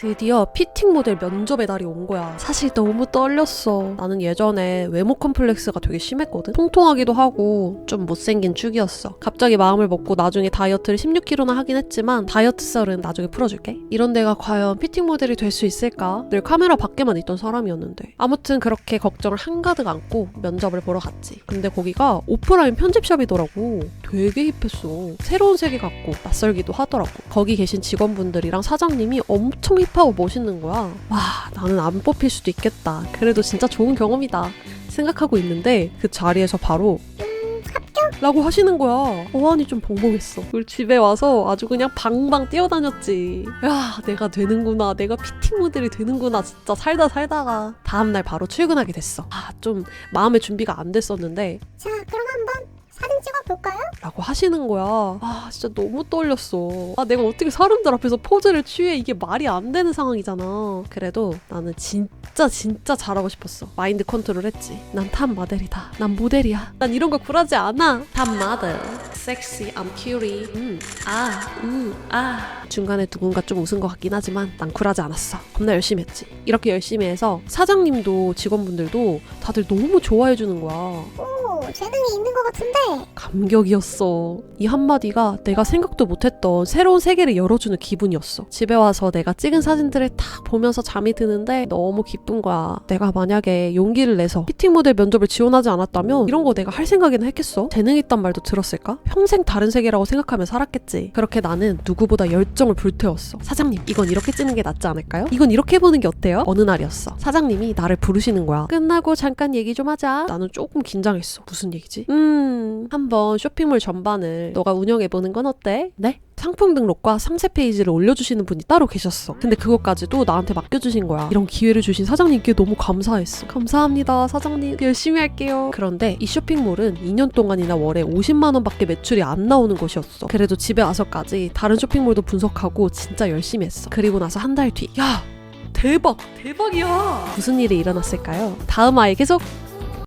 드디어 피팅 모델 면접의 날이 온 거야. 사실 너무 떨렸어. 나는 예전에 외모 컴플렉스가 되게 심했거든. 통통하기도 하고 좀 못생긴 축이었어. 갑자기 마음을 먹고 나중에 다이어트를 16kg나 하긴 했지만 다이어트 썰은 나중에 풀어줄게. 이런 데가 과연 피팅 모델이 될 수 있을까? 늘 카메라 밖에만 있던 사람이었는데. 아무튼 그렇게 걱정을 한가득 안고 면접을 보러 갔지. 근데 거기가 오프라인 편집샵이더라고. 되게 힙했어. 새로운 세계 같고 낯설기도 하더라고. 거기 계신 직원분들이랑 사장님이 엄청 힙 하고 멋있는 거야. 와, 나는 안 뽑힐 수도 있겠다. 그래도 진짜 좋은 경험이다. 생각하고 있는데 그 자리에서 바로 라고 하시는 거야. 어안이 좀 벙벙했어. 우리 집에 와서 아주 그냥 방방 뛰어다녔지. 야, 내가 되는구나. 내가 피팅 모델이 되는구나. 진짜 살다 살다가 다음날 바로 출근하게 됐어. 아, 좀 마음의 준비가 안 됐었는데 자, 그럼 볼까요? 라고 하시는 거야. 아, 진짜 너무 떨렸어. 아, 내가 어떻게 사람들 앞에서 포즈를 취해 이게 말이 안 되는 상황이잖아. 그래도 나는 진짜 진짜 잘하고 싶었어. 마인드 컨트롤 했지. 난탑 모델이다. 난 모델이야. 난 이런 거 굴하지 않아. 탑 모델. 섹시, I'm cutie. 음, 아, 음, 아. 중간에 누군가 좀 웃은 것 같긴 하지만 난 굴하지 않았어. 겁나 열심히 했지. 이렇게 열심히 해서 사장님도 직원분들도 다들 너무 좋아해 주는 거야. 오, 재능이 있는 것 같은데. 감격이었어. 이 한마디가 내가 생각도 못했던 새로운 세계를 열어주는 기분이었어. 집에 와서 내가 찍은 사진들을 딱 보면서 잠이 드는데 너무 기쁜 거야. 내가 만약에 용기를 내서 피팅 모델 면접을 지원하지 않았다면 이런 거 내가 할 생각이나 했겠어? 재능 있단 말도 들었을까? 평생 다른 세계라고 생각하며 살았겠지. 그렇게 나는 누구보다 열정을 불태웠어. 사장님, 이건 이렇게 찍는 게 낫지 않을까요? 이건 이렇게 해보는 게 어때요? 어느 날이었어. 사장님이 나를 부르시는 거야. 끝나고 잠깐 얘기 좀 하자. 나는 조금 긴장했어. 무슨 얘기지? 음, 한번 쇼핑몰 전반을 너가 운영해보는 건 어때? 네? 상품 등록과 상세 페이지를 올려주시는 분이 따로 계셨어. 근데 그것까지도 나한테 맡겨주신 거야. 이런 기회를 주신 사장님께 너무 감사했어. 감사합니다, 사장님. 열심히 할게요. 그런데 이 쇼핑몰은 2년 동안이나 월에 50만 원밖에 매출이 안 나오는 곳이었어. 그래도 집에 와서까지 다른 쇼핑몰도 분석하고 진짜 열심히 했어. 그리고 나서 한 달 뒤, 야, 대박, 대박이야. 무슨 일이 일어났을까요? 다음 화에 계속